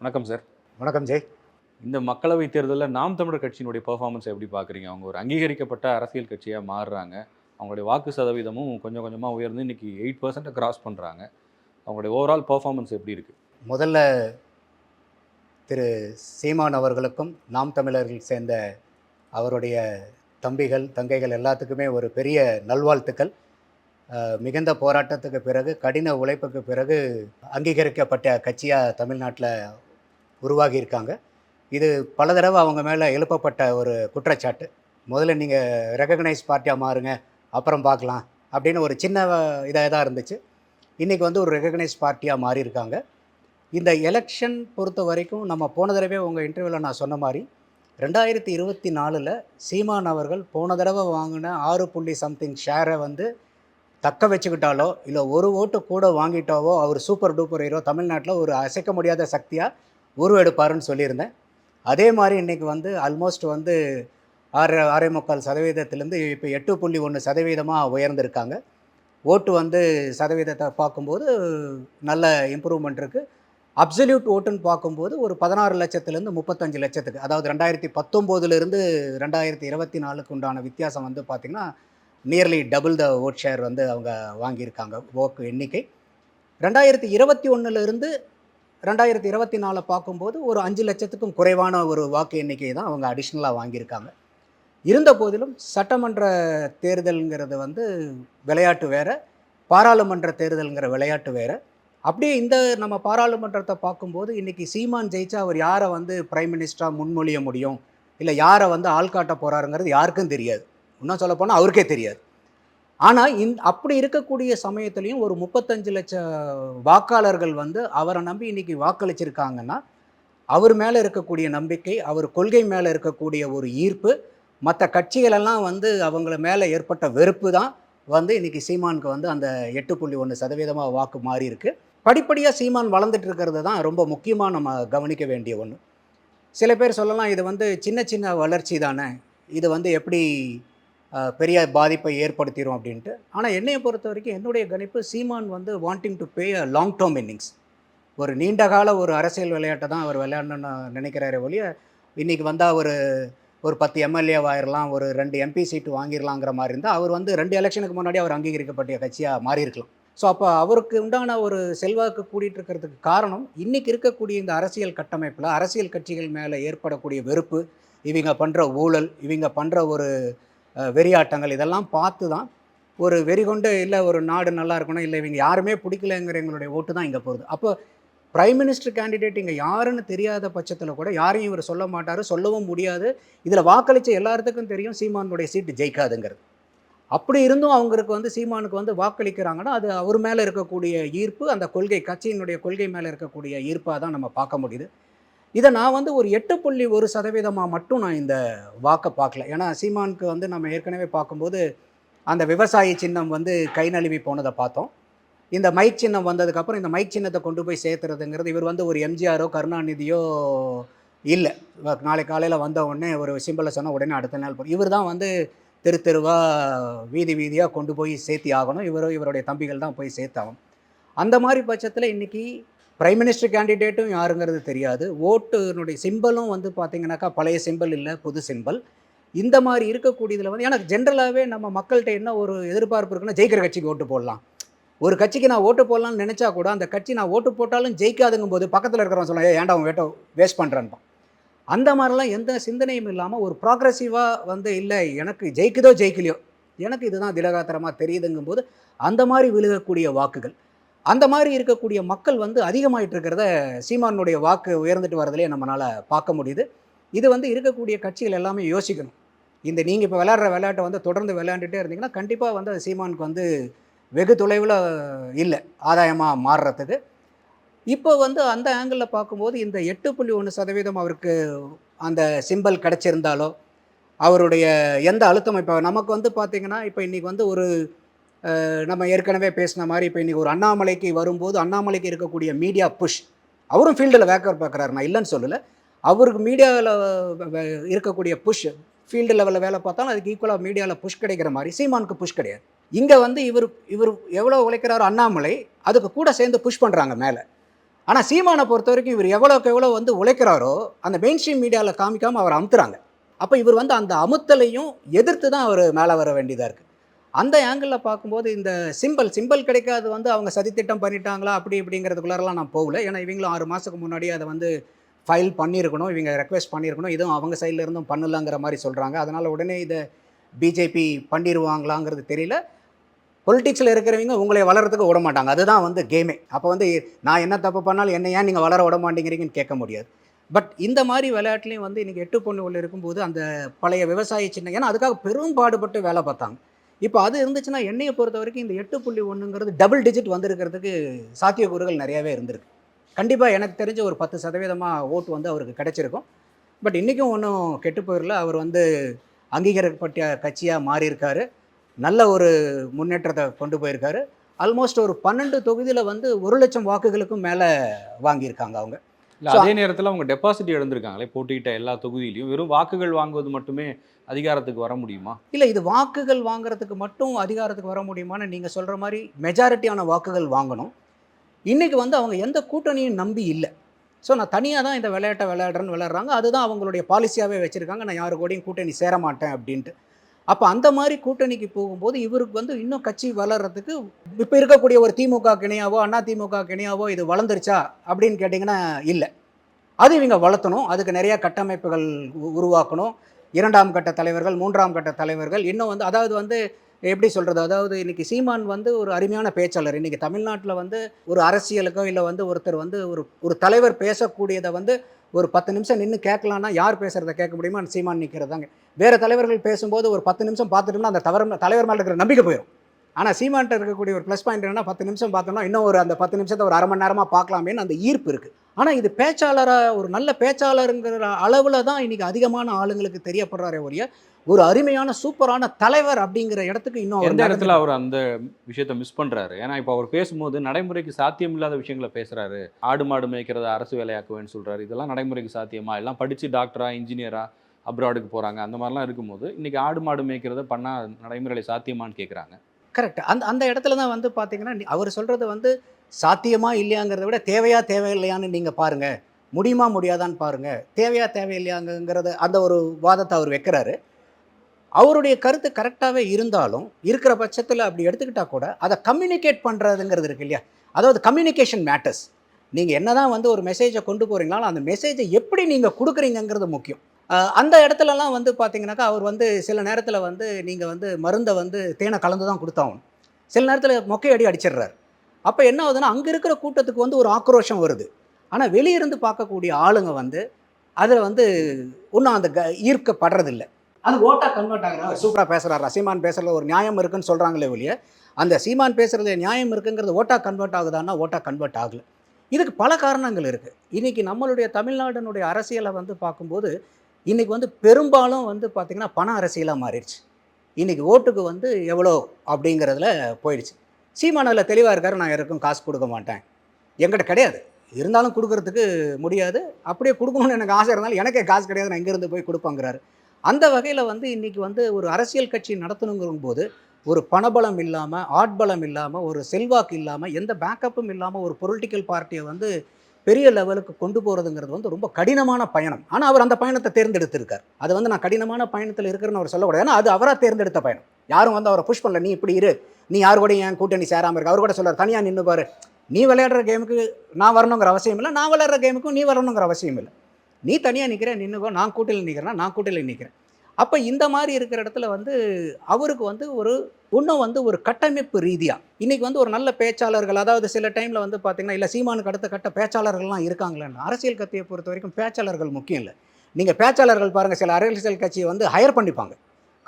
வணக்கம் சார் வணக்கம் ஜெய். இந்த மக்களவை தேர்தலில் நாம் தமிழர் கட்சியினுடைய பெர்ஃபார்மன்ஸ் எப்படி பார்க்குறீங்க? அவங்க ஒரு அங்கீகரிக்கப்பட்ட அரசியல் கட்சியாக மாறுறாங்க. அவங்களுடைய வாக்கு சதவீதமும் கொஞ்சம் கொஞ்சமாக உயர்ந்து இன்னைக்கு எயிட் பர்சன்ட்டை கிராஸ் பண்ணுறாங்க அவங்களுடைய ஓவரால் பெர்ஃபார்மன்ஸ் எப்படி இருக்குது முதல்ல திரு சீமான் அவர்களுக்கும் நாம் தமிழர்கள் சேர்ந்த அவருடைய தம்பிகள் தங்கைகள் எல்லாத்துக்குமே ஒரு பெரிய நல்வாழ்த்துக்கள். மிகுந்த போராட்டத்துக்கு பிறகு கடின உழைப்புக்கு பிறகு அங்கீகரிக்கப்பட்ட கட்சியாக தமிழ்நாட்டில் உருவாகியிருக்காங்க. இது பல தடவை அவங்க மேலே எழுப்பப்பட்ட ஒரு குற்றச்சாட்டு. முதல்ல நீங்கள் ரெகக்னைஸ் பார்ட்டியாக மாறுங்க அப்புறம் பார்க்கலாம் அப்படின்னு ஒரு சின்ன இதாக தான் இருந்துச்சு. இன்றைக்கி வந்து ஒரு ரெகக்னைஸ் பார்ட்டியாக மாறியிருக்காங்க. இந்த எலெக்ஷன் பொறுத்த வரைக்கும் நம்ம போன தடவை உங்கள் இன்டர்வியூவில் நான் சொன்ன மாதிரி ரெண்டாயிரத்தி இருபத்தி நாலில் சீமான் அவர்கள் போன தடவை வாங்கின ஆறு புள்ளி சம்திங் ஷேரை வந்து தக்க வச்சுக்கிட்டாலோ இல்லை ஒரு ஓட்டு கூட வாங்கிட்டாவோ அவர் சூப்பர் டூப்பர் ஹீரோ தமிழ்நாட்டில் ஒரு அசைக்க முடியாத சக்தியாக உருவெடுப்பாருன்னு சொல்லியிருந்தேன். அதே மாதிரி இன்றைக்கி வந்து ஆல்மோஸ்ட் வந்து ஆறு ஆறே முக்கால் சதவீதத்திலேருந்து இப்போ எட்டு புள்ளி ஒன்று சதவீதமாக உயர்ந்திருக்காங்க. ஓட்டு வந்து சதவீதத்தை பார்க்கும்போது நல்ல இம்ப்ரூவ்மெண்ட் இருக்குது அப்சல்யூட் ஓட்டுன்னு பார்க்கும்போது ஒரு பதினாறு லட்சத்துலேருந்து முப்பத்தஞ்சு லட்சத்துக்கு அதாவது ரெண்டாயிரத்தி பத்தொம்போதுலேருந்து ரெண்டாயிரத்தி இருபத்தி நாலுக்கு உண்டான வித்தியாசம் வந்து பார்த்திங்கன்னா nearly double the vote share வந்து அவங்க வாங்கியிருக்காங்க ஓக்கு எண்ணிக்கை. ரெண்டாயிரத்தி இருபத்தி ஒன்றுலேருந்து ரெண்டாயிரத்தி இருபத்தி நாலை பார்க்கும்போது ஒரு அஞ்சு லட்சத்துக்கும் குறைவான ஒரு வாக்கு எண்ணிக்கை தான் அவங்க அடிஷ்னலாக வாங்கியிருக்காங்க. இருந்த போதிலும் சட்டமன்ற தேர்தலுங்கிறது வந்து விளையாட்டு வேறு பாராளுமன்ற தேர்தலுங்கிற விளையாட்டு வேறு. அப்படியே இந்த நம்ம பாராளுமன்றத்தை பார்க்கும்போது இன்றைக்கி சீமான் ஜெயிச்சா அவர் யாரை வந்து பிரைம் மினிஸ்டராக முன்மொழிய முடியும்? இல்லை யாரை வந்து ஆள்காட்ட போகிறாருங்கிறது யாருக்கும் தெரியாது. இன்னும் சொல்லப்போனால் அவருக்கே தெரியாது. ஆனால் இந் அப்படி இருக்கக்கூடிய சமயத்துலேயும் ஒரு முப்பத்தஞ்சு லட்சம் வாக்காளர்கள் வந்து அவரை நம்பி இன்னைக்கு வாக்களிச்சிருக்காங்கன்னா அவர் மேலே இருக்கக்கூடிய நம்பிக்கை அவர் கொள்கை மேலே இருக்கக்கூடிய ஒரு ஈர்ப்பு மற்ற கட்சிகளெல்லாம் வந்து அவங்கள மேலே ஏற்பட்ட வெறுப்பு தான் வந்து இன்னைக்கு சீமானுக்கு வந்து அந்த எட்டு புள்ளி ஒன்று சதவீதமாக வாக்கு மாறி இருக்கு படிப்படியாக சீமான் வளர்ந்துட்டு இருக்கிறது தான் ரொம்ப முக்கியமாக நம்ம கவனிக்க வேண்டிய ஒன்று சில பேர் சொல்லலாம் இது வந்து சின்ன சின்ன வளர்ச்சி தானே இது வந்து எப்படி பெரிய பாதிப்பை ஏற்படுத்திடும் அப்படின்ட்டு. ஆனால் என்னையை பொறுத்த வரைக்கும் என்னுடைய கணிப்பு சீமான் வந்து wanting to play a long term innings ஒரு நீண்ட கால ஒரு அரசியல் விளையாட்டை தான் அவர் விளையாடணும்னு நினைக்கிறாரே ஒழிய இன்றைக்கி வந்தால் ஒரு ஒரு பத்து எம்எல்ஏ ஆயிரலாம் ஒரு ரெண்டு எம்பி சீட்டு வாங்கிடலாங்கிற மாதிரி இருந்தால் அவர் வந்து ரெண்டு எலெக்ஷனுக்கு முன்னாடி அவர் அங்கீகரிக்கப்பட்ட கட்சியாக மாறி இருக்கலாம் ஸோ அப்போ அவருக்கு உண்டான ஒரு செல்வாக்கு கூட்டிகிட்டு இருக்கிறதுக்கு காரணம் இன்றைக்கி இருக்கக்கூடிய இந்த அரசியல் கட்டமைப்பில் அரசியல் கட்சிகள் மேலே ஏற்படக்கூடிய வெறுப்பு இவங்க பண்ணுற ஊழல் இவங்க பண்ணுற ஒரு வெறியாட்டங்கள் இதெல்லாம் பார்த்து தான் ஒரு வெறி கொண்டு இல்லை ஒரு நாடு நல்லா இருக்கணும் இல்லை இவங்க யாருமே பிடிக்கலங்கிற எங்களுடைய ஓட்டு தான் இங்கே போகுது. அப்போ பிரைம் மினிஸ்டர் கேண்டிடேட் இங்கே யாருன்னு தெரியாத பட்சத்தில் கூட யாரையும் இவர் சொல்ல மாட்டார் சொல்லவும் முடியாது. இதில் வாக்களித்த எல்லாத்துக்கும் தெரியும் சீமானுடைய சீட்டு ஜெயிக்காதுங்கிறது. அப்படி இருந்தும் அவங்களுக்கு வந்து சீமானுக்கு வந்து வாக்களிக்கிறாங்கன்னா அது அவர் மேலே இருக்கக்கூடிய ஈர்ப்பு அந்த கொள்கை கட்சியினுடைய கொள்கை மேலே இருக்கக்கூடிய ஈர்ப்பாக தான் நம்ம பார்க்க முடியுது. இதை நான் வந்து ஒரு எட்டு புள்ளி ஒரு சதவீதமாக மட்டும் நான் இந்த வாக்கை பார்க்கல. ஏன்னா சீமானுக்கு வந்து நம்ம ஏற்கனவே பார்க்கும்போது அந்த விவசாயி சின்னம் வந்து கை நழுவி போனதை பார்த்தோம். இந்த மைக் சின்னம் வந்ததுக்கப்புறம் இந்த மைக் சின்னத்தை கொண்டு போய் சேர்த்துறதுங்கிறது இவர் வந்து ஒரு எம்ஜிஆரோ கருணாநிதியோ இல்லை. நாளை காலையில் வந்த உடனே ஒரு சிம்பிளை சொன்னால் உடனே அடுத்த நாள் போய் இவர் தான் வந்து தெரு தெருவாக வீதி வீதியாக கொண்டு போய் சேர்த்தி ஆகணும். இவரோ இவருடைய தம்பிகள் தான் போய் சேர்த்தாகணும். அந்த மாதிரி பட்சத்தில் இன்றைக்கி பிரைம் மினிஸ்டர் கேண்டிடேட்டும் யாருங்கிறது தெரியாது. ஓட்டுனுடைய சிம்பலும் வந்து பார்த்தீங்கன்னாக்கா பழைய சிம்பல் இல்லை புது சிம்பல் இந்த மாதிரி இருக்கக்கூடியதில் வந்து எனக்கு ஜென்ரலாகவே நம்ம மக்கள்கிட்ட என்ன ஒரு எதிர்பார்ப்பு இருக்குன்னா ஜெயிக்கிற கட்சிக்கு ஓட்டு போடலாம். ஒரு கட்சிக்கு நான் ஓட்டு போடலாம்னு நினச்சா கூட அந்த கட்சி நான் ஓட்டு போட்டாலும் ஜெயிக்காதுங்கும் போது பக்கத்தில் இருக்கிறவன் சொல்ல ஏன்டா அவன் வேட்டோ வேஸ்ட் பண்ணுறான்பான் அந்த மாதிரிலாம் எந்த சிந்தனையும் இல்லாமல் ஒரு ப்ராக்ரஸிவாக வந்து இல்லை எனக்கு ஜெயிக்குதோ ஜெயிக்கலையோ எனக்கு இதுதான் திலகாத்திரமாக தெரியுதுங்கும் போது அந்த மாதிரி விழுகக்கூடிய வாக்குகள். அந்த மாதிரி இருக்கக்கூடிய மக்கள் வந்து அதிகமாயிட்டு இருக்கிறத சீமானுடைய வாக்கு உயர்ந்துட்டு வரதுலேயே நம்மளால் பார்க்க முடியுது. இது வந்து இருக்கக்கூடிய கட்சிகள் எல்லாமே யோசிக்கணும். இந்த நீங்கள் இப்போ விளையாடுற விளையாட்டை வந்து தொடர்ந்து விளையாண்டுட்டே இருந்தீங்கன்னா கண்டிப்பாக வந்து அது சீமானுக்கு வந்து வெகு தொலைவில் இல்லை ஆதாயமாக மாறுறதுக்கு. இப்போ வந்து அந்த ஆங்கிளில் பார்க்கும்போது இந்த எட்டு புள்ளி ஒன்று சதவீதம் அவருக்கு அந்த சிம்பல் கிடச்சிருந்தாலோ அவருடைய எந்த அழுத்தம் இப்போ நமக்கு வந்து பார்த்திங்கன்னா இப்போ இன்றைக்கி வந்து ஒரு நம்ம ஏற்கனவே பேசின மாதிரி இப்போ இன்றைக்கி ஒரு அண்ணாமலைக்கு வரும்போது அண்ணாமலைக்கு இருக்கக்கூடிய மீடியா புஷ் அவரும் ஃபீல்டில் வேக்கர் பார்க்குறாரு. நான் இல்லைன்னு சொல்லலை. அவருக்கு மீடியாவில் இருக்கக்கூடிய புஷ் ஃபீல்டு லெவலில் வேலை பார்த்தாலும் அதுக்கு ஈக்குவலாக மீடியாவில் புஷ் கிடைக்கிற மாதிரி சீமானுக்கு புஷ் கிடையாது. இங்கே வந்து இவர் இவர் எவ்வளோ உழைக்கிறாரோ அண்ணாமலை அதுக்கு கூட சேர்ந்து புஷ் பண்ணுறாங்க மேலே. ஆனால் சீமானை பொறுத்த வரைக்கும் இவர் எவ்வளோக்கு எவ்வளோ வந்து உழைக்கிறாரோ அந்த மெயின் ஸ்ட்ரீம் மீடியாவில் காமிக்காமல் அவர் அமுத்துறாங்க. அப்போ இவர் வந்து அந்த அமுத்தலையும் எதிர்த்து தான் அவர் மேலே வர வேண்டியதாக இருக்குது அந்த ஆங்கிளில் பார்க்கும்போது இந்த சிம்பிள் சிம்பிள் கிடைக்காது வந்து அவங்க சதித்திட்டம் பண்ணிட்டாங்களா அப்படி இப்படிங்கிறதுக்குள்ளாரெல்லாம் நான் போகல. ஏன்னா இவங்களும் ஆறு மாதத்துக்கு முன்னாடியே அதை வந்து ஃபைல் பண்ணியிருக்கணும் இவங்க ரெக்வெஸ்ட் பண்ணியிருக்கணும். இதுவும் அவங்க சைடில் இருந்தும் பண்ணலங்கிற மாதிரி சொல்கிறாங்க அதனால் உடனே இதை பிஜேபி பண்ணிடுவாங்களாங்கிறது தெரியல. பொலிட்டிக்ஸில் இருக்கிறவங்க உங்களை வளர்கிறதுக்கு விட மாட்டாங்க அதுதான் வந்து கேமே அப்போ வந்து நான் என்ன தப்பு பண்ணாலும் என்ன ஏன் நீங்கள் வளர விட மாட்டேங்கிறீங்கன்னு கேட்க முடியாது. பட் இந்த மாதிரி விளையாட்டுலேயும் வந்து இன்றைக்கி எட்டு பொண்ணு உள்ள இருக்கும்போது அந்த பழைய விவசாய சின்ன ஏன்னா அதுக்காக பெரும் பாடுபட்டு வேலை பார்த்தாங்க. இப்போ அது இருந்துச்சுன்னா என்னையை பொறுத்த வரைக்கும் இந்த எட்டு புள்ளி ஒன்றுங்கிறது டபுள் டிஜிட் வந்திருக்கிறதுக்கு சாத்தியக்கூறுகள் நிறையவே இருந்திருக்கு. கண்டிப்பாக எனக்கு தெரிஞ்ச ஒரு பத்து சதவீதமாக ஓட்டு வந்து அவருக்கு கிடைச்சிருக்கும். பட் இன்றைக்கும் ஒன்றும் கெட்டு போயிடல அவர் வந்து அங்கீகரிக்கப்பட்ட கட்சியாக மாறியிருக்காரு. நல்ல ஒரு முன்னேற்றத்தை கொண்டு போயிருக்காரு. ஆல்மோஸ்ட் ஒரு பன்னெண்டு தொகுதியில் வந்து ஒரு லட்சம் வாக்குகளுக்கும் மேலே வாங்கியிருக்காங்க அவங்க. இல்லை அதே நேரத்தில் அவங்க டெபாசிட் இழந்திருக்காங்களே போட்டியிட்ட எல்லா தொகுதியிலையும். வெறும் வாக்குகள் வாங்குவது மட்டுமே அதிகாரத்துக்கு வர முடியுமா? இல்லை இது வாக்குகள் வாங்குறதுக்கு மட்டும் அதிகாரத்துக்கு வர முடியுமான்னு நீங்கள் சொல்கிற மாதிரி மெஜாரிட்டியான வாக்குகள் வாங்கணும். இன்றைக்கி வந்து அவங்க எந்த கூட்டணியும் நம்பி இல்லை. ஸோ நான் தனியாக தான் இந்த விளையாட்டை விளையாடுறேன்னு விளையாடுறாங்க. அதுதான் அவங்களுடைய பாலிசியாகவே வச்சுருக்காங்க. நான் யாரு கூடயும் கூட்டணி சேர மாட்டேன் அப்படின்ட்டு. அப்போ அந்த மாதிரி கூட்டணிக்கு போகும்போது இவருக்கு வந்து இன்னும் கட்சி வளர்கிறதுக்கு இப்போ இருக்கக்கூடிய ஒரு திமுக கிணையாவோ அண்ணா திமுக கிணையாவோ இது வளர்ந்துருச்சா அப்படின்னு கேட்டிங்கன்னா இல்லை. அது இவங்க வளர்த்தணும். அதுக்கு நிறைய கட்டமைப்புகள் உ- உருவாக்கணும். இரண்டாம் கட்ட தலைவர்கள் மூன்றாம் கட்ட தலைவர்கள் இன்னும் வந்து அதாவது வந்து எப்படி சொல்கிறது அதாவது இன்னைக்கு சீமான் வந்து ஒரு அருமையான பேச்சாளர். இன்றைக்கி தமிழ்நாட்டில் வந்து ஒரு அரசியலுக்கோ இல்லை வந்து ஒருத்தர் வந்து ஒரு ஒரு தலைவர் பேசக்கூடியதை வந்து ஒரு பத்து நிமிஷம் நின்று கேட்கலான்னா யார் பேசுகிறத கேட்க முடியுமா சீமான் நிற்கிறதாங்க வேறு தலைவர்கள் பேசும்போது ஒரு பத்து நிமிஷம் பார்த்துட்டோம்னா அந்த தவறு தலைவர் மேலே இருக்கிற நம்பிக்கை போயிடும் ஆனால் சீமான்ட்ட இருக்கக்கூடிய ஒரு ப்ளஸ் பாயிண்ட் என்னன்னா பத்து நிமிஷம் பார்த்தோம்னா இன்னும் ஒரு அந்த பத்து நிமிஷத்தை ஒரு அரை மணி நேரமாக பார்க்கலாமேன்னு அந்த ஈர்ப்பு இருக்குது ஆனால் இது பேச்சாளராக ஒரு நல்ல பேச்சாளருங்கிற அளவில் தான் இன்றைக்கி அதிகமான ஆளுங்களுக்கு தெரியப்படுறாரே ஒழிய ஒரு அருமையான சூப்பரான தலைவர் அப்படிங்கிற இடத்துக்கு இன்னும் எந்த இடத்துல அவர் அந்த விஷயத்த மிஸ் பண்றாரு? ஏன்னா இப்போ அவர் பேசும்போது நடைமுறைக்கு சாத்தியம் இல்லாத விஷயங்களை பேசுறாரு. ஆடு மாடு மேய்க்கிறத அரசு வேலையாக்குவேன்னு சொல்றாரு. இதெல்லாம் நடைமுறைக்கு சாத்தியமா? எல்லாம் படிச்சு டாக்டரா இன்ஜினியரா அப்ராடுக்கு போறாங்க. அந்த மாதிரிலாம் இருக்கும்போது இன்னைக்கு ஆடு மாடு மேய்க்கிறத பண்ணா நடைமுறையில் சாத்தியமான்னு கேட்குறாங்க கரெக்ட் அந்த அந்த இடத்துல தான் வந்து பார்த்தீங்கன்னா அவர் சொல்கிறது வந்து சாத்தியமா இல்லையாங்கிறத விட தேவையா தேவையில்லையான்னு நீங்கள் பாருங்கள் முடியுமா முடியாதான்னு பாருங்கள் தேவையா தேவையில்லையாங்கிறத அந்த ஒரு வாதத்தை அவர் வைக்கிறாரு. அவருடைய கருத்து கரெக்டாகவே இருந்தாலும் இருக்கிற பட்சத்தில் அப்படி எடுத்துக்கிட்டால் கூட அதை கம்யூனிகேட் பண்ணுறதுங்கிறது இருக்கு இல்லையா? அதாவது கம்யூனிகேஷன் மேட்டர்ஸ் நீங்கள் என்னதான் வந்து ஒரு மெசேஜை கொண்டு போகிறீங்களாலும் அந்த மெசேஜை எப்படி நீங்கள் கொடுக்குறீங்கங்கிறது முக்கியம். அந்த இடத்துலலாம் வந்து பார்த்தீங்கன்னாக்கா அவர் வந்து சில நேரத்தில் வந்து நீங்கள் வந்து மருந்தை வந்து தேனை கலந்து தான் கொடுத்தாகணும். சில நேரத்தில் மொக்கையடி அடிச்சிடுறாரு. அப்போ என்ன ஆகுதுன்னா அங்கே இருக்கிற கூட்டத்துக்கு வந்து ஒரு ஆக்ரோஷம் வருது. ஆனால் வெளியிருந்து பார்க்கக்கூடிய ஆளுங்க வந்து அதில் வந்து ஒன்றும் அந்த க ஈர்க்கப்படுறதில்ல. அது ஓட்டாக கன்வெர்ட் ஆகிறாங்க சூப்பராக பேசுகிறாரா சீமான் பேசுகிறதுல ஒரு நியாயம் இருக்குன்னு சொல்கிறாங்களே ஒழிய அந்த சீமான் பேசுகிறதுல நியாயம் இருக்குங்கிறது ஓட்டாக கன்வெர்ட் ஆகுதான்னா ஓட்டாக கன்வெர்ட் ஆகலை. இதுக்கு பல காரணங்கள் இருக்குது இன்றைக்கி நம்மளுடைய தமிழ்நாட்டினுடைய அரசியலை வந்து பார்க்கும்போது இன்றைக்கி வந்து பெரும்பாலும் வந்து பார்த்திங்கன்னா பண அரசியலாக மாறிடுச்சு. இன்றைக்கி ஓட்டுக்கு வந்து எவ்வளோ அப்படிங்கிறதுல போயிடுச்சு. சீமானவில் தெளிவாக இருக்காரு நான் யாருக்கும் காசு கொடுக்க மாட்டேன். எங்கிட்ட கிடையாது. இருந்தாலும் கொடுக்கறதுக்கு முடியாது. அப்படியே கொடுக்கணும்னு எனக்கு ஆசை இருந்தாலும் எனக்கே காசு கிடையாது நான் இங்கேருந்து போய் கொடுப்பாங்கிறாரு. அந்த வகையில் வந்து இன்றைக்கி வந்து ஒரு அரசியல் கட்சி நடத்தணுங்கிற போது ஒரு பணபலம் இல்லாமல் ஆட்பலம் இல்லாமல் ஒரு செல்வாக்கு இல்லாமல் எந்த பேக்கப்பும் இல்லாமல் ஒரு பொலிட்டிக்கல் பார்ட்டியை வந்து பெரிய லெவலுக்கு கொண்டு போகிறதுங்கிறது வந்து ரொம்ப கடினமான பயணம். ஆனால் அவர் அந்த பயணத்தை தேர்ந்தெடுத்திருக்கார். அது வந்து நான் கடினமான பயணத்தில் இருக்கிறேன்னு அவர் சொல்லக்கூடாது. ஏன்னா அது அவராக தேர்ந்தெடுத்த பயணம். யாரும் வந்து அவரை புஷ் பண்ணல. நீ இப்படி இரு. நீ யார் கூட என் கூட்டணி சேராமல் இருக்கு அவர் கூட சொல்கிறார் தனியாக நின்று பாரு. நீ விளையாடுற கேமுக்கு நான் வரணுங்கிற அவசியம் இல்லை. நான் விளையாடுற கேமுக்கும் நீ வரணுங்கிற அவசியம் இல்லை. நீ தனியாக நிற்கிற நின்றுக்கோ நான் கூட்டணியில் நிற்கிறேன்னா நான் கூட்டணியில் நிற்கிறேன் அப்போ இந்த மாதிரி இருக்கிற இடத்துல வந்து அவருக்கு வந்து ஒரு இன்னும் வந்து ஒரு கட்டமைப்பு ரீதியாக இன்றைக்கி வந்து ஒரு நல்ல பேச்சாளர்கள் அதாவது சில டைமில் வந்து பார்த்திங்கன்னா இல்லை சீமானுக்கு அடுத்த கட்ட பேச்சாளர்கள்லாம் இருக்காங்களேன்னு அரசியல் கட்சியை பொறுத்த வரைக்கும் பேச்சாளர்கள் முக்கியம் இல்லை. நீங்கள் பேச்சாளர்கள் பாருங்கள் சில அரசியல் கட்சியை வந்து ஹையர் பண்ணிப்பாங்க.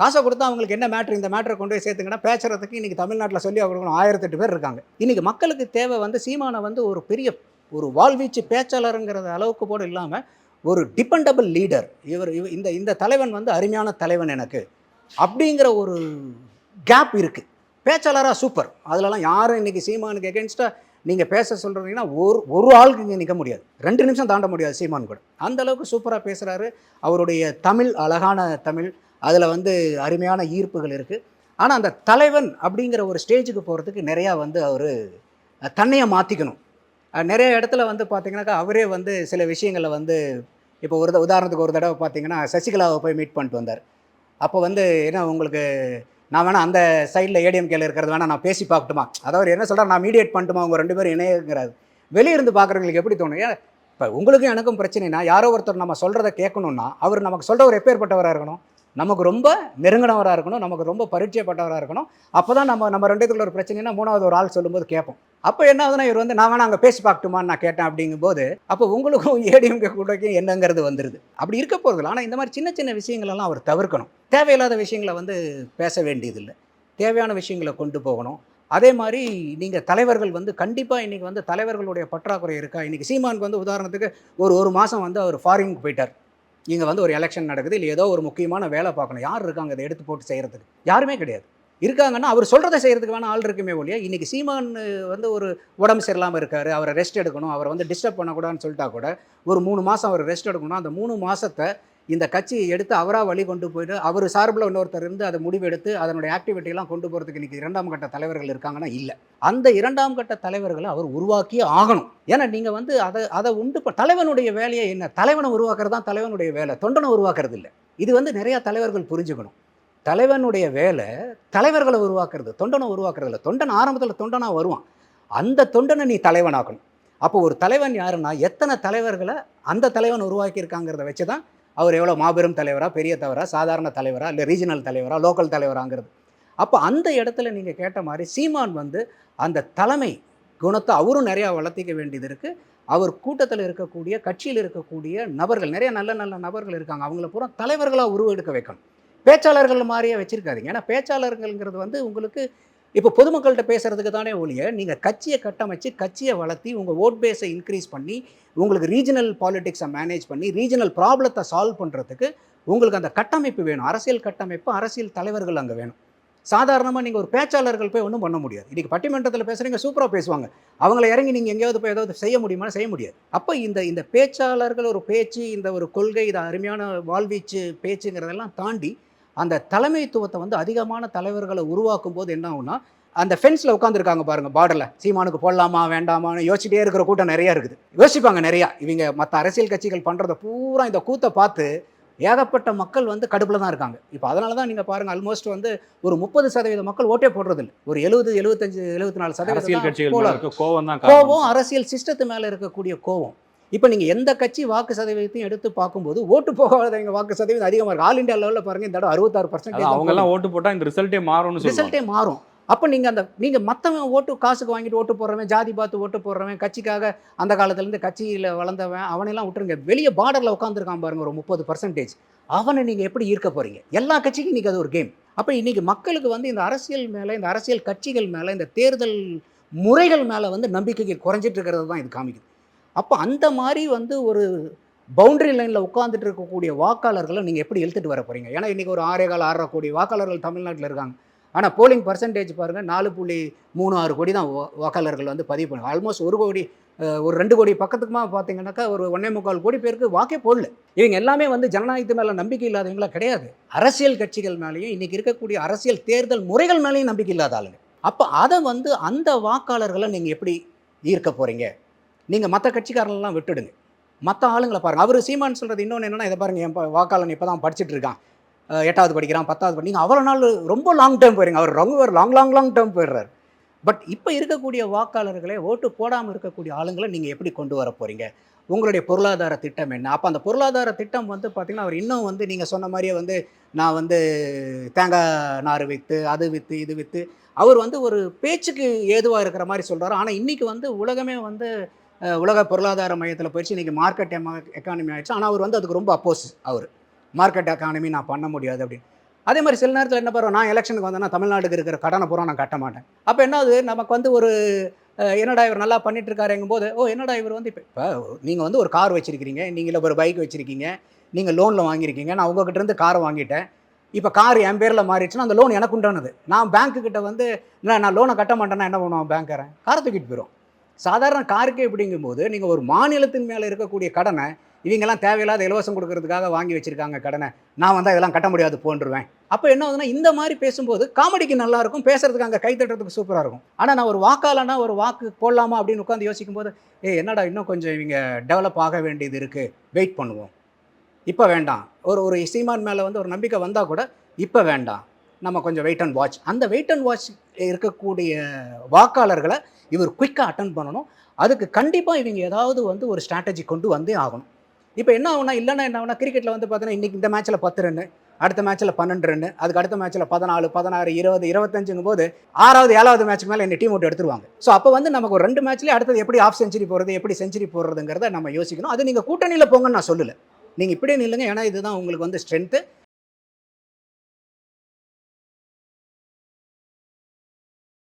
காசை கொடுத்தா அவங்களுக்கு என்ன மேட்ரு இந்த மேட்ரை கொண்டு போய் சேர்த்துங்கன்னா பேசுறதுக்கு இன்றைக்கி தமிழ்நாட்டில் சொல்லி கொடுக்கணும். ஆயிரத்தெட்டு பேர் இருக்காங்க. இன்றைக்கி மக்களுக்கு தேவை வந்து சீமானை வந்து ஒரு பெரிய ஒரு வாழ்வீச்சு பேச்சாளருங்கிறத அளவுக்கு கூட இல்லாமல் ஒரு டிபெண்டபிள் லீடர் இவர் இவ- இந்த இந்த தலைவன் வந்து அருமையான தலைவன் எனக்கு. அப்படிங்கிற ஒரு கேப் இருக்குது பேச்சாளராக சூப்பர் அதிலலாம் யாரும் இன்றைக்கி சீமானுக்கு எகென்ஸ்டாக நீங்கள் பேச சொல்கிறீங்கன்னா ஒரு ஒரு ஆளுக்கு இங்கே நிற்க முடியாது. ரெண்டு நிமிஷம் தாண்ட முடியாது சீமான் கூட. அந்த அளவுக்கு சூப்பராக பேசுகிறாரு அவருடைய தமிழ் அழகான தமிழ் அதில் வந்து அருமையான ஈர்ப்புகள் இருக்குது ஆனால் அந்த தலைவன் அப்படிங்கிற ஒரு ஸ்டேஜுக்கு போகிறதுக்கு நிறையா வந்து அவர் தன்னையை மாற்றிக்கணும் நிறைய இடத்துல வந்து பார்த்தீங்கன்னாக்கா அவரே வந்து சில விஷயங்களை வந்து இப்போ ஒரு உதாரணத்துக்கு ஒரு தடவை பார்த்தீங்கன்னா சசிகலாவை போய் மீட் பண்ணிட்டு வந்தார். அப்போ வந்து என்ன உங்களுக்கு நான் வேணால் அந்த சைடில் ஏடிஎம்கேல இருக்கிறது வேணால் நான் பேசி பார்க்கட்டுமா? அதாவது என்ன சொல்கிறார் நான் மீடியேட் பண்ணட்டுமா? அவங்க ரெண்டு பேரும் இணையங்கிறாரு. வெளியிருந்து பார்க்குறவங்களுக்கு எப்படி தோணும் ஏன் இப்போ உங்களுக்கும் எனக்கும் பிரச்சனைனா யாரோ ஒருத்தர் நம்ம சொல்கிறத கேட்கணும்னா அவர் நமக்கு சொல்கிற ஒரு எப்பேற்பட்டவராக இருக்கணும்? நமக்கு ரொம்ப நெருங்கினவராக இருக்கணும் நமக்கு ரொம்ப பரிச்சயப்பட்டவராக இருக்கணும். அப்போ தான் நம்ம நம்ம ரெண்டுத்துக்குள்ள ஒரு பிரச்சனைனா மூணாவது ஒரு ஆள் சொல்லும்போது கேட்போம். அப்போ என்ன ஆகுதுன்னா இவர் வந்து நான் வேணா அங்கே பேசி பார்க்கட்டுமான்னு நான் கேட்டேன் அப்படிங்கும்போது அப்போ உங்களுக்கும் ஏடிஎம்கே கூடக்கும் என்னங்கிறது வந்துடுது அப்படி இருக்க போகிறதில்ல ஆனால் இந்த மாதிரி சின்ன சின்ன விஷயங்களெல்லாம் அவர் தவிர்க்கணும். தேவையில்லாத விஷயங்களை வந்து பேச வேண்டியதில்லை. தேவையான விஷயங்களை கொண்டு போகணும். அதே மாதிரி நீங்கள் தலைவர்கள் வந்து கண்டிப்பாக இன்றைக்கி வந்து தலைவர்களுடைய பற்றாக்குறை இருக்கா? இன்றைக்கி சீமானுக்கு வந்து உதாரணத்துக்கு ஒரு ஒரு மாதம் வந்து அவர் ஃபாரினுக்கு போயிட்டார். இங்கே வந்து ஒரு எலெக்ஷன் நடக்குது இல்லை ஏதோ ஒரு முக்கியமான வேலை பார்க்கணும். யார் இருக்காங்க? அதை எடுத்து போட்டு செய்கிறதுக்கு யாருமே கிடையாது. இருக்காங்கன்னா அவர் சொல்கிறத செய்கிறதுக்கு வேணால் ஆள் இருக்குமே ஒழிய இன்றைக்கி சீமான் வந்து ஒரு உடம்பு சரியில்லாமல் இருக்கார் அவரை ரெஸ்ட் எடுக்கணும் அவரை வந்து டிஸ்டர்ப் பண்ணக்கூடாதுன்னு சொல்லிட்டா கூட ஒரு மூணு மாதம் அவர் ரெஸ்ட் எடுக்கணும் அந்த மூணு மாதத்தை இந்த கட்சியை எடுத்து அவராக வழி கொண்டு போயிட்டு அவர் சார்பில் இன்னொருத்தர் இருந்து அதை முடிவெடுத்து அதனுடைய ஆக்டிவிட்டிலாம் கொண்டு போகிறதுக்கு இன்றைக்கி இரண்டாம் கட்ட தலைவர்கள் இருக்காங்கன்னா இல்லை. அந்த இரண்டாம் கட்ட தலைவர்களை அவர் உருவாக்கியே ஆகணும். ஏன்னா நீங்கள் வந்து அதை அதை உண்டு தலைவனுடைய வேலையை என்ன? தலைவனை உருவாக்குறது தான் தலைவனுடைய வேலை. தொண்டனை உருவாக்குறது இல்லை. இது வந்து நிறையா தலைவர்கள் புரிஞ்சுக்கணும். தலைவனுடைய வேலை தலைவர்களை உருவாக்குறது தொண்டனை உருவாக்குறது இல்லை. தொண்டன் ஆரம்பத்தில் தொண்டனாக வருவான். அந்த தொண்டனை நீ தலைவனாக்கணும். அப்போ ஒரு தலைவன் யாருன்னா எத்தனை தலைவர்களை அந்த தலைவன் உருவாக்கியிருக்காங்கிறத வச்சு தான் அவர் எவ்வளோ மாபெரும் தலைவராக பெரிய தலைவரா சாதாரண தலைவரா இல்லை ரீஜனல் தலைவராக லோக்கல் தலைவராங்கிறது. அப்போ அந்த இடத்துல நீங்கள் கேட்ட மாதிரி சீமான் வந்து அந்த தலைமை குணத்தை அவரும் நிறையா வளர்த்திக்க வேண்டியது இருக்குது அவர் கூட்டத்தில் இருக்கக்கூடிய கட்சியில் இருக்கக்கூடிய நபர்கள் நிறைய நல்ல நல்ல நபர்கள் இருக்காங்க. அவங்கள பூரா தலைவர்களாக உருவெடுக்க வைக்கணும். பேச்சாளர்கள் மாதிரியே வச்சிருக்காதீங்க. ஏன்னா பேச்சாளர்கள்ங்கிறது வந்து உங்களுக்கு இப்போ பொதுமக்கள்கிட்ட பேசுகிறதுக்கு தானே ஒழிய நீங்கள் கட்சியை கட்டமைச்சு கட்சியை வளர்த்தி உங்கள் ஓட் பேஸை இன்க்ரீஸ் பண்ணி உங்களுக்கு ரீஜனல் பாலிடிக்ஸை மேனேஜ் பண்ணி ரீஜனல் ப்ராப்ளத்தை சால்வ் பண்ணுறதுக்கு உங்களுக்கு அந்த கட்டமைப்பு வேணும். அரசியல் கட்டமைப்பு அரசியல் தலைவர்கள் அங்கே வேணும். சாதாரணமாக நீங்கள் ஒரு பேச்சாளர்கள் போய் ஒன்றும் பண்ண முடியாது. இன்றைக்கி பட்டிமன்றத்தில் பேசுகிறீங்க சூப்பராக பேசுவாங்க. அவங்கள இறங்கி நீங்கள் எங்கேயாவது போய் ஏதாவது செய்ய முடியுமா செய்ய முடியாது. அப்போ இந்த இந்த பேச்சாளர்கள் ஒரு பேச்சு இந்த ஒரு கொள்கை இது அருமையான வாழ்வீச்சு பேச்சுங்கிறதெல்லாம் தாண்டி அந்த தலைமைத்துவத்தை வந்து அதிகமான தலைவர்களை உருவாக்கும் போது என்ன ஆகும்னா அந்த ஃபென்ஸில் உட்காந்துருக்காங்க பாருங்க பார்டரில் சீமானுக்கு போடலாமா வேண்டாமான்னு யோசிச்சுட்டே இருக்கிற கூட்டம் நிறையா இருக்குது. யோசிப்பாங்க நிறையா. இவங்க மற்ற அரசியல் கட்சிகள் பண்ணுறத பூரா இந்த கூத்தை பார்த்து ஏகப்பட்ட மக்கள் வந்து கடுப்பில் தான் இருக்காங்க. இப்போ அதனால தான் நீங்கள் பாருங்கள் ஆல்மோஸ்ட் வந்து ஒரு முப்பது சதவீத மக்கள் ஓட்டே போடுறதில்ல. ஒரு எழுபது எழுபத்தஞ்சு எழுபத்தி நாலு சதவீதம் கோவம் தான் கோபம் அரசியல் சிஸ்டத்து மேலே இருக்கக்கூடிய கோபம் இப்போ நீங்கள் எந்த கட்சி வாக்கு சதவீதத்தையும் எடுத்து பார்க்கும்போது ஓட்டு போகாதவங்க வாக்கு சதவீதம் அதிகமாக இருக்கு. ஆல் இந்தியா லெவலில் பாருங்க இந்த தடவை அறுபத்தாறு அதான் அவங்க எல்லாம் ஓட்டு போட்டா இந்த ரிசல்ட்டே சொல்லுவாங்க. ரிசல்ட்டே மாறும். அப்போ நீங்கள் அந்த நீங்கள் மற்றவன் ஓட்டு காசுக்கு வாங்கிட்டு ஓட்டு போடுறவன் ஜாதி பார்த்து ஓட்டு போடுறவன் கட்சிக்காக அந்த காலத்துலேருந்து கட்சியில் வளர்ந்தவன் அவனெல்லாம் விட்டுருங்க. வெளியே பார்டரில் உட்காந்துருக்கான் பாருங்க ஒரு முப்பது பர்சன்டேஜ் அவனை நீங்கள் எப்படி ஈர்க்க போகிறீங்க எல்லா கட்சிக்கும் இன்றைக்கி அது ஒரு கேம் அப்போ இன்றைக்கி மக்களுக்கு வந்து இந்த அரசியல் மேலே இந்த அரசியல் கட்சிகள் மேலே இந்த தேர்தல் முறைகள் மேலே வந்து நம்பிக்கை குறைஞ்சிட்டு இருக்கிறது தான் இது காமிக்குது. அப்போ அந்த மாதிரி வந்து ஒரு பவுண்டரி லைனில் உட்காந்துட்டு இருக்கக்கூடிய வாக்காளர்களை நீங்கள் எப்படி இழுத்துட்டு வர போகிறீங்க ஏன்னா இன்றைக்கி ஒரு ஆறே கால் ஆறரை கோடி வாக்காளர்கள் தமிழ்நாட்டில் இருக்காங்க. ஆனால் போலிங் பர்சன்டேஜ் பாருங்கள் நாலு புள்ளி மூணு ஆறு கோடி தான் வாக்காளர்கள் வந்து பதிவு பண்ணுவாங்க ஆல்மோஸ்ட் ஒரு கோடி ஒரு ரெண்டு கோடி பக்கத்துக்குமா பார்த்தீங்கன்னாக்கா ஒரு ஒன்னே முக்கால் கோடி பேருக்கு வாக்கே போடல. இவங்க எல்லாமே வந்து ஜனநாயகத்து மேலே நம்பிக்கை இல்லாதவங்களா கிடையாது. அரசியல் கட்சிகள் மேலேயும் இன்றைக்கி இருக்கக்கூடிய அரசியல் தேர்தல் முறைகள் மேலேயும் நம்பிக்கை இல்லாத ஆளுங்க. அப்போ அதை வந்து அந்த வாக்காளர்களை நீங்கள் எப்படி ஈர்க்க போகிறீங்க நீங்கள் மற்ற கட்சிக்காரங்களெலாம் விட்டுடுங்க. மற்ற ஆளுங்களை பாருங்கள் அவர் சீமான் சொல்கிறது இன்னொன்று என்னன்னா இதை பாருங்கள் என் வாக்காளன் இப்போ தான் படிச்சுட்டு இருக்கான். எட்டாவது படிக்கிறான் பத்தாவது படி நீங்கள் அவ்வளோ நாள் ரொம்ப லாங் டேர்ம் போயிருங்க. அவர் ரொம்ப லாங் லாங் லாங் டேர்ம் போயிடுறாரு. பட் இப்போ இருக்கக்கூடிய வாக்காளர்களே ஓட்டு போடாமல் இருக்கக்கூடிய ஆளுங்களை நீங்கள் எப்படி கொண்டு வர போகிறீங்க உங்களுடைய பொருளாதார திட்டம் என்ன? அப்போ அந்த பொருளாதார திட்டம் வந்து பார்த்திங்கன்னா அவர் இன்னும் வந்து நீங்கள் சொன்ன மாதிரியே வந்து நான் வந்து தேங்காய் நார் விற்று அது விற்று இது விற்று அவர் வந்து ஒரு பேச்சுக்கு ஏதுவாக இருக்கிற மாதிரி சொல்கிறாரு ஆனால் இன்றைக்கி வந்து உலகமே வந்து உலக பொருளாதார மையத்தில் போயிடுச்சு. இன்றைக்கி மார்க்கெட் எக்கானமி ஆகிடுச்சு ஆனால் அவர் வந்து அதுக்கு ரொம்ப அப்போஸ் அவர். மார்க்கெட் எக்கானமி நான் பண்ண முடியாது அப்படின்னு. அதே மாதிரி சில நேரத்தில் என்ன பண்ணுறோம் நான் எலெக்ஷனுக்கு வந்தேன்னா தமிழ்நாடுக்கு இருக்கிற கடனை பூரா நான் கட்ட மாட்டேன். அப்போ என்னது நமக்கு வந்து ஒரு என்னடா இவர் நல்லா பண்ணிட்டு இருக்காருங்கும் போது ஓ என்னடா இவர் வந்து இப்போ இப்போ நீங்கள் வந்து ஒரு கார் வச்சுருக்கிறீங்க நீங்கள் ஒரு பைக் வச்சுருக்கீங்க நீங்கள் லோனில் வாங்கியிருக்கீங்க நான் உங்ககிட்ட இருந்து காரை வாங்கிட்டேன். இப்போ கார் என் பேரில் மாறிடுச்சுன்னா அந்த லோன் எனக்கு உண்டானது. நான் பேங்க்கு கிட்ட வந்து இல்லை நான் லோனை கட்ட மாட்டேன்னா என்ன பண்ணுவான் பேங்க்காரன் காரை தூக்கிட்டு போயிடும் சாதாரண காருக்கே இப்படிங்கும்போது நீங்கள் ஒரு மாநிலத்தின் மேலே இருக்கக்கூடிய கடனை இவங்கெல்லாம் தேவையில்லாத இலவசம் கொடுக்கறதுக்காக வாங்கி வச்சிருக்காங்க கடனை. நான் வந்தால் இதெல்லாம் கட்ட முடியாது போன்றுவேன். அப்போ என்ன ஆகுதுன்னா இந்த மாதிரி பேசும்போது காமெடிக்கு நல்லா இருக்கும் பேசுறதுக்கு அங்கே கை தட்டுறதுக்கு சூப்பராக இருக்கும். ஆனால் நான் ஒரு வாக்காளனா ஒரு வாக்கு போடலாமா அப்படின்னு உட்காந்து யோசிக்கும் போது ஏ என்னடா இன்னும் கொஞ்சம் இவங்க டெவலப் ஆக வேண்டியது இருக்குது வெயிட் பண்ணுவோம். இப்போ வேண்டாம். ஒரு ஒரு சீமான் மேலே வந்து ஒரு நம்பிக்கை வந்தால் கூட இப்போ வேண்டாம். நம்ம கொஞ்சம் வெயிட் அண்ட் வாட்ச் அந்த வெயிட் அண்ட் வாட்ச் இருக்கக்கூடிய வாக்காளர்களை இவர் குயிக்காக அட்டன் பண்ணணும். அதுக்கு கண்டிப்பாக இவங்க ஏதாவது வந்து ஒரு ஸ்ட்ராட்டஜி கொண்டு வந்தே ஆகணும். இப்போ என்ன ஆகுனா இல்லைன்னா என்ன ஆகுனா கிரிக்கெட்டில் வந்து பார்த்தீங்கன்னா இன்றைக்கி இந்த மேட்ச்சில் பத்து ரன்னு அடுத்த மேட்ச்சில் பன்னெண்டு ரன்னு அதுக்கு அடுத்த மேட்ச்சில் பதினாலு பதினாறு இருபது இருபத்தஞ்சுங்கும் போது ஆறாவது ஏழாவது மேட்ச் மேலே என்ன டீம் அவுட் எடுத்துருவாங்க. ஸோ அப்போ வந்து நமக்கு ஒரு ரெண்டு மேட்ச்லேயே அடுத்தது எப்படி ஆஃப் செஞ்சுரி போகிறது எப்படி செஞ்சுரி போடுறதுங்கிறத நம்ம யோசிக்கணும். அது நீங்கள் கூட்டணியில் போங்கன்னு நான் சொல்லலை. நீங்கள் இப்படியே நில்லுங்க. ஏன்னா இதுதான் உங்களுக்கு வந்து ஸ்ட்ரென்த்து